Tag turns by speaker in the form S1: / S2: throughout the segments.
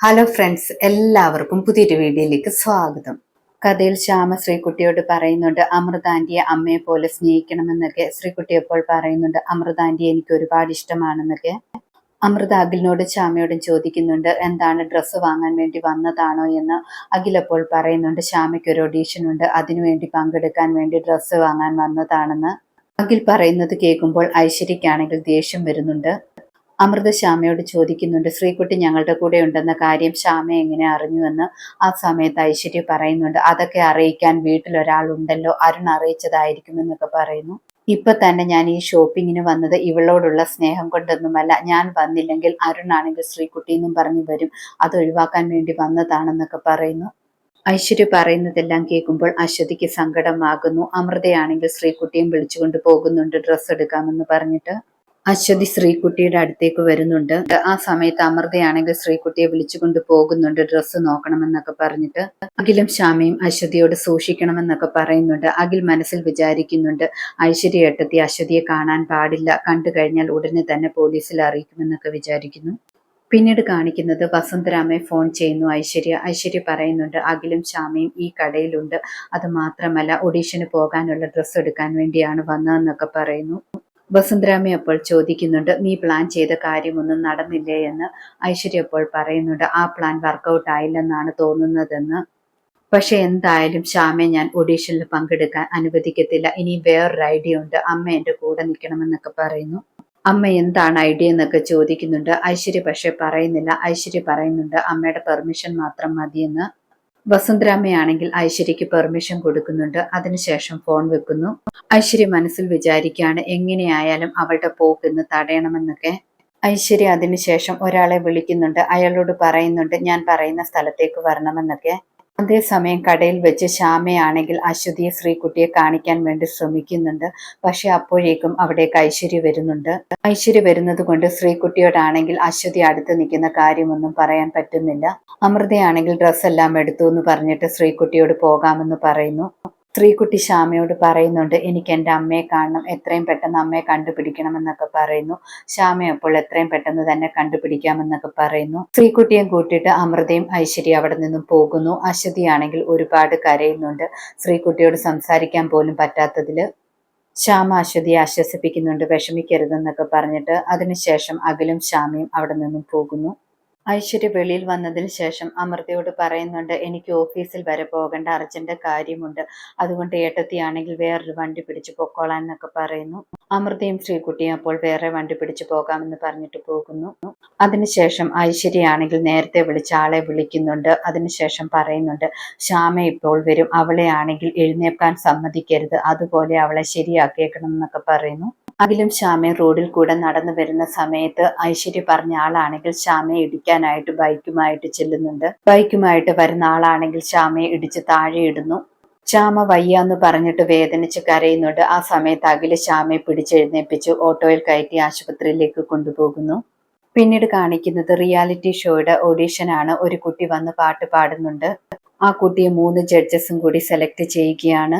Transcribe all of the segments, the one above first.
S1: Hello friends എല്ലാവർക്കും പുതിയൊരു വീഡിയോയിലേക്ക് സ്വാഗതം. കഥയിൽ ശ്യാമ ശ്രീകുട്ടിയോട് പറയുന്നുണ്ട് അമൃതാന്റിയെ അമ്മയെ പോലെ സ്നേഹിക്കണമെന്നൊക്കെ ശ്രീകുട്ടി എപ്പോൾ പറയുന്നുണ്ട്. അമൃതാന്റിയെ എനിക്ക് ഒരുപാട് ഇഷ്ടമാണെന്നൊക്കെ. അമൃത അഖിലിനോട് ശ്യാമയോടും ചോദിക്കുന്നുണ്ട് എന്താണ് ഡ്രസ്സ് വാങ്ങാൻ വേണ്ടി വന്നതാണോ എന്ന്? അഖിൽ അപ്പോൾ പറയുന്നുണ്ട് ശ്യാമയ്ക്ക് ഒരു ഓഡീഷൻ ഉണ്ട്. അതിനുവേണ്ടി പങ്കെടുക്കാൻ വേണ്ടി ഡ്രസ്സ് വാങ്ങാൻ വന്നതാണെന്ന്. അഖിൽ പറയുന്നത് കേൾക്കുമ്പോൾ ഐശ്വര്യക്കാണെങ്കിൽ ദേഷ്യം വരുന്നുണ്ട്. അമൃത ശ്യാമയോട് ചോദിക്കുന്നുണ്ട് ശ്രീകുട്ടി ഞങ്ങളുടെ കൂടെ ഉണ്ടെന്ന കാര്യം ശ്യാമ എങ്ങനെ അറിഞ്ഞുവെന്ന് ആ സമയത്ത് ഐശ്വര്യ പറയുന്നുണ്ട്. അതൊക്കെ അറിയിക്കാൻ വീട്ടിൽ ഒരാളുണ്ടല്ലോ അരുൺ അറിയിച്ചതായിരിക്കുമെന്നൊക്കെ പറയുന്നു. ഇപ്പൊ തന്നെ ഞാൻ ഈ ഷോപ്പിങ്ങിന് വന്നത് ഇവളോടുള്ള സ്നേഹം കൊണ്ടൊന്നുമല്ല. ഞാൻ വന്നില്ലെങ്കിൽ അരുണാണെങ്കിൽ ശ്രീകുട്ടി എന്നും പറഞ്ഞു വരും. അത് ഒഴിവാക്കാൻ വേണ്ടി വന്നതാണെന്നൊക്കെ പറയുന്നു. ഐശ്വര്യ പറയുന്നതെല്ലാം കേൾക്കുമ്പോൾ അശ്വതിക്ക് സങ്കടമാകുന്നു. അമൃതയാണെങ്കിൽ ശ്രീകുട്ടിയും വിളിച്ചുകൊണ്ട് പോകുന്നുണ്ട് ഡ്രസ്സ് എടുക്കാമെന്ന് പറഞ്ഞിട്ട്. അശ്വതി ശ്രീകുട്ടിയുടെ അടുത്തേക്ക് വരുന്നുണ്ട്. ആ സമയത്ത് അമൃതയാണെങ്കിൽ ശ്രീകുട്ടിയെ വിളിച്ചുകൊണ്ട് പോകുന്നുണ്ട്. ഡ്രസ്സ് നോക്കണമെന്നൊക്കെ പറഞ്ഞിട്ട് അഖിലും ശ്യാമയും അശ്വതിയോട് സൂക്ഷിക്കണമെന്നൊക്കെ പറയുന്നുണ്ട്. അഖിൽ മനസ്സിൽ വിചാരിക്കുന്നുണ്ട് ഐശ്വര്യ ഏട്ടത്തി അശ്വതിയെ കാണാൻ പാടില്ല. കണ്ടു കഴിഞ്ഞാൽ ഉടനെ തന്നെ പോലീസിൽ അറിയിക്കുമെന്നൊക്കെ വിചാരിക്കുന്നു. പിന്നീട് കാണിക്കുന്നത് വസന്തരാമയെ ഫോൺ ചെയ്യുന്നു ഐശ്വര്യ. ഐശ്വര്യ പറയുന്നുണ്ട് അഖിലും ശ്യാമയും ഈ കടയിലുണ്ട്. അത് മാത്രമല്ല ഒഡീഷന് പോകാനുള്ള ഡ്രസ്സ് എടുക്കാൻ വേണ്ടിയാണ് വന്നതെന്നൊക്കെ പറയുന്നു. വസുന്ധരാമ അപ്പോൾ ചോദിക്കുന്നുണ്ട് നീ പ്ലാൻ ചെയ്ത കാര്യമൊന്നും നടന്നില്ലേ? എന്ന് ഐശ്വര്യ അപ്പോൾ പറയുന്നുണ്ട് ആ പ്ലാൻ വർക്കൗട്ട് ആയില്ലെന്നാണ് തോന്നുന്നതെന്ന്. പക്ഷെ എന്തായാലും ശ്യാമെ ഞാൻ ഒഡീഷനിൽ പങ്കെടുക്കാൻ അനുവദിക്കത്തില്ല. ഇനി വേറൊരു ഐഡിയ ഉണ്ട്. അമ്മ എന്റെ കൂടെ നിൽക്കണമെന്നൊക്കെ പറയുന്നു. അമ്മ എന്താണ് ഐഡിയ എന്നൊക്കെ ചോദിക്കുന്നുണ്ട്. ഐശ്വര്യ പക്ഷെ പറയുന്നില്ല. ഐശ്വര്യ പറയുന്നുണ്ട് അമ്മയുടെ പെർമിഷൻ മാത്രം മതിയെന്ന്. വസുന്ധരാമയാണെങ്കിൽ ഐശ്വര്യക്ക് പെർമിഷൻ കൊടുക്കുന്നുണ്ട്. അതിനുശേഷം ഫോൺ വെക്കുന്നു. ഐശ്വര്യ മനസ്സിൽ വിചാരിക്കുകയാണ് എങ്ങനെയായാലും അവളുടെ പോക്കെന്ന് തടയണമെന്നൊക്കെ. ഐശ്വര്യ അതിനുശേഷം ഒരാളെ വിളിക്കുന്നുണ്ട്. അയാളോട് പറയുന്നുണ്ട് ഞാൻ പറയുന്ന സ്ഥലത്തേക്ക് വരണമെന്നൊക്കെ. അതേസമയം കടയിൽ വെച്ച് ശ്യാമയാണെങ്കിൽ അശ്വതിയെ ശ്രീകുട്ടിയെ കാണിക്കാൻ വേണ്ടി ശ്രമിക്കുന്നുണ്ട്. പക്ഷെ അപ്പോഴേക്കും അവിടേക്ക് ഐശ്വര്യ വരുന്നുണ്ട്. ഐശ്വര്യ വരുന്നത് കൊണ്ട് ശ്രീകുട്ടിയോടാണെങ്കിൽ അശ്വതി അടുത്ത് നിൽക്കുന്ന കാര്യമൊന്നും പറയാൻ പറ്റുന്നില്ല. അമൃതയാണെങ്കിൽ ഡ്രസ്സെല്ലാം എടുത്തു എന്ന് പറഞ്ഞിട്ട് ശ്രീകുട്ടിയോട് പോകാമെന്ന് പറയുന്നു. സ്ത്രീകുട്ടി ശ്യാമയോട് പറയുന്നുണ്ട് എനിക്ക് എന്റെ അമ്മയെ കാണണം എത്രയും പെട്ടെന്ന് അമ്മയെ കണ്ടുപിടിക്കണമെന്നൊക്കെ പറയുന്നു. ശ്യാമ അപ്പോൾ എത്രയും പെട്ടെന്ന് തന്നെ കണ്ടുപിടിക്കാമെന്നൊക്കെ പറയുന്നു. സ്ത്രീകുട്ടിയെ കൂട്ടിയിട്ട് അമൃതയും ഐശ്വര്യ അവിടെ നിന്നും പോകുന്നു. അശ്വതിയാണെങ്കിൽ ഒരുപാട് കരയുന്നുണ്ട്. സ്ത്രീകുട്ടിയോട് സംസാരിക്കാൻ പോലും പറ്റാത്തതിൽ ശ്യാമ അശ്വതിയെ ആശ്വസിപ്പിക്കുന്നുണ്ട് വിഷമിക്കരുതെന്നൊക്കെ പറഞ്ഞിട്ട് അതിനുശേഷം അഖിലും ശ്യാമയും അവിടെ നിന്നും പോകുന്നു. ഐശ്വര്യ വെളിയിൽ വന്നതിന് ശേഷം അമൃതയോട് പറയുന്നുണ്ട് എനിക്ക് ഓഫീസിൽ വരെ പോകേണ്ട അർജന്റ് കാര്യമുണ്ട്. അതുകൊണ്ട് ഏട്ടത്തിയാണെങ്കിൽ വേറൊരു വണ്ടി പിടിച്ചു പൊക്കോളാൻ എന്നൊക്കെ പറയുന്നു. അമൃതയും ശ്രീകുട്ടിയും അപ്പോൾ വേറെ വണ്ടി പിടിച്ചു പോകാമെന്ന് പറഞ്ഞിട്ട് പോകുന്നു. അതിനുശേഷം ഐശ്വര്യയാണെങ്കിൽ നേരത്തെ വിളിച്ച ആളെ വിളിക്കുന്നുണ്ട്. അതിനുശേഷം പറയുന്നുണ്ട് ശ്യാമ ഇപ്പോൾ വരും. അവളെ ആണെങ്കിൽ എഴുന്നേൽക്കാൻ സമ്മതിക്കരുത്. അതുപോലെ അവളെ ശരിയാക്കിയേക്കണം എന്നൊക്കെ പറയുന്നു. അഖിലും ശ്യാമയും റോഡിൽ കൂടെ നടന്നു വരുന്ന സമയത്ത് ഐശ്വര്യ പറഞ്ഞ ആളാണെങ്കിൽ ശ്യാമയെ ഇടിക്കാനായിട്ട് ബൈക്കുമായിട്ട് ചെല്ലുന്നുണ്ട്. ബൈക്കുമായിട്ട് വരുന്ന ആളാണെങ്കിൽ ശ്യാമയെ ഇടിച്ച് താഴെ ഇടുന്നു. ശ്യാമ വയ്യാന്ന് പറഞ്ഞിട്ട് വേദനിച്ച് കരയുന്നുണ്ട്. ആ സമയത്ത് അഖിൽ ശ്യാമയെ പിടിച്ചെഴുന്നേപ്പിച്ച് ഓട്ടോയിൽ കയറ്റി ആശുപത്രിയിലേക്ക് കൊണ്ടുപോകുന്നു. പിന്നീട് കാണിക്കുന്നത് റിയാലിറ്റി ഷോയുടെ ഓഡീഷനാണ്. ഒരു കുട്ടി വന്ന് പാട്ട് പാടുന്നുണ്ട്. ആ കുട്ടിയെ മൂന്ന് ജഡ്ജസും കൂടി സെലക്ട് ചെയ്യുകയാണ്.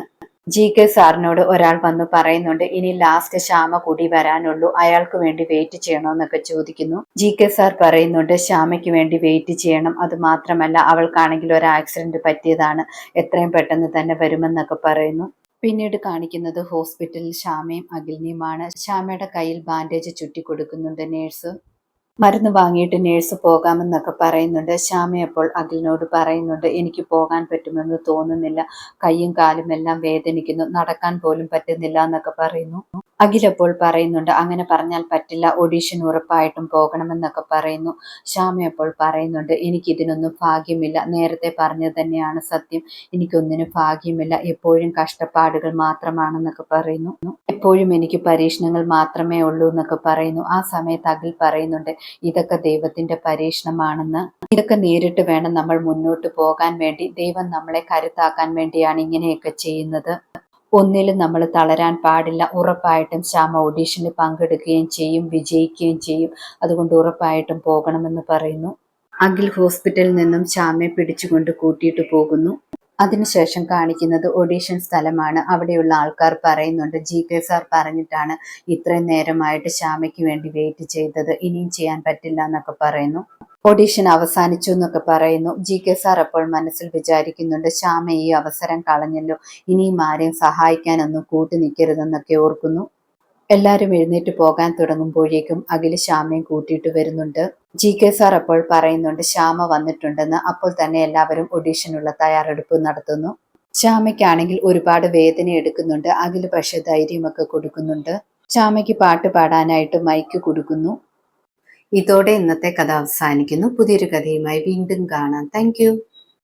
S1: ജി കെ സാറിനോട് ഒരാൾ വന്ന് പറയുന്നുണ്ട് ഇനി ലാസ്റ്റ് ശ്യാമ കൂടി വരാനുള്ളൂ. അയാൾക്ക് വേണ്ടി വെയിറ്റ് ചെയ്യണമെന്നൊക്കെ ചോദിക്കുന്നു. ജി കെ സാർ പറയുന്നുണ്ട് ശ്യാമയ്ക്ക് വേണ്ടി വെയിറ്റ് ചെയ്യണം. അത് മാത്രമല്ല അവൾക്കാണെങ്കിൽ ഒരു ആക്സിഡന്റ് പറ്റിയതാണ്. എത്രയും പെട്ടെന്ന് തന്നെ വരുമെന്നൊക്കെ പറയുന്നു. പിന്നീട് കാണിക്കുന്നത് ഹോസ്പിറ്റലിൽ ശ്യാമയും അഖിലിനിയുമാണ്. ശ്യാമയുടെ കയ്യിൽ ബാൻഡേജ് ചുറ്റി കൊടുക്കുന്നുണ്ട് നേഴ്സ് മരുന്ന് വാങ്ങിയിട്ട് നേഴ്സ് പോകാമെന്നൊക്കെ പറയുന്നുണ്ട്. ശ്യാമ അപ്പോൾ അഖിലിനോട് പറയുന്നുണ്ട് എനിക്ക് പോകാൻ പറ്റുമെന്ന് തോന്നുന്നില്ല. കൈയും കാലും എല്ലാം വേദനിക്കുന്നു. നടക്കാൻ പോലും പറ്റുന്നില്ല എന്നൊക്കെ പറയുന്നു. അഖിലപ്പോൾ പറയുന്നുണ്ട് അങ്ങനെ പറഞ്ഞാൽ പറ്റില്ല. ഒഡീഷൻ ഉറപ്പായിട്ടും പോകണമെന്നൊക്കെ പറയുന്നു. ശ്യാമ അപ്പോൾ പറയുന്നുണ്ട് എനിക്കിതിനൊന്നും ഭാഗ്യമില്ല. നേരത്തെ പറഞ്ഞത് തന്നെയാണ് സത്യം. എനിക്കൊന്നിനും ഭാഗ്യമില്ല. എപ്പോഴും കഷ്ടപ്പാടുകൾ മാത്രമാണെന്നൊക്കെ പറയുന്നു. എപ്പോഴും എനിക്ക് പരീക്ഷണങ്ങൾ മാത്രമേ ഉള്ളൂ എന്നൊക്കെ പറയുന്നു. ആ സമയത്ത് അഖിൽ പറയുന്നുണ്ട് ഇതൊക്കെ ദൈവത്തിന്റെ പരീക്ഷണമാണെന്ന്. ഇതൊക്കെ നേരിട്ട് വേണം നമ്മൾ മുന്നോട്ട് പോകാൻ വേണ്ടി. ദൈവം നമ്മളെ കരുത്താക്കാൻ വേണ്ടിയാണ് ഇങ്ങനെയൊക്കെ ചെയ്യുന്നത്. ഒന്നിലും നമ്മൾ തളരാൻ പാടില്ല. ഉറപ്പായിട്ടും ശ്യാമ ഓഡീഷനിൽ പങ്കെടുക്കുകയും ചെയ്യും വിജയിക്കുകയും ചെയ്യും. അതുകൊണ്ട് ഉറപ്പായിട്ടും പോകണമെന്ന് പറയുന്നു. അഖിൽ ഹോസ്പിറ്റലിൽ നിന്നും ശ്യാമയെ പിടിച്ചുകൊണ്ട് കൂട്ടിയിട്ട് പോകുന്നു. അതിനുശേഷം കാണിക്കുന്നത് ഒഡീഷൻ സ്ഥലമാണ്. അവിടെയുള്ള ആൾക്കാർ പറയുന്നുണ്ട് ജി കെ സാർ പറഞ്ഞിട്ടാണ് ഇത്രയും നേരമായിട്ട് ശ്യാമയ്ക്ക് വേണ്ടി വെയിറ്റ് ചെയ്തത്. ഇനിയും ചെയ്യാൻ പറ്റില്ല എന്നൊക്കെ പറയുന്നു. ഓഡീഷൻ അവസാനിച്ചു എന്നൊക്കെ പറയുന്നു. ജി കെ സാർ അപ്പോൾ മനസ്സിൽ വിചാരിക്കുന്നുണ്ട് ശ്യാമ ഈ അവസരം കളഞ്ഞല്ലോ. ഇനിയും ആരെയും സഹായിക്കാനൊന്നും കൂട്ടി നിൽക്കരുതെന്നൊക്കെ ഓർക്കുന്നു. എല്ലാവരും എഴുന്നേറ്റ് പോകാൻ തുടങ്ങുമ്പോഴേക്കും അഖിൽ ശ്യാമയും കൂട്ടിയിട്ട് വരുന്നുണ്ട്. ജി കെ സാർ അപ്പോൾ പറയുന്നുണ്ട് ശ്യാമ വന്നിട്ടുണ്ടെന്ന് അപ്പോൾ തന്നെ എല്ലാവരും ഒഡീഷനുള്ള തയ്യാറെടുപ്പ് നടത്തുന്നു. ശ്യാമയ്ക്കാണെങ്കിൽ ഒരുപാട് വേദന എടുക്കുന്നുണ്ട്. അഖിൽ പക്ഷേ ധൈര്യമൊക്കെ കൊടുക്കുന്നുണ്ട്. ശ്യാമയ്ക്ക് പാട്ട് പാടാനായിട്ട് മൈക്ക് കൊടുക്കുന്നു. ഇതോടെ ഇന്നത്തെ കഥ അവസാനിക്കുന്നു. പുതിയൊരു കഥയുമായി വീണ്ടും കാണാം. താങ്ക്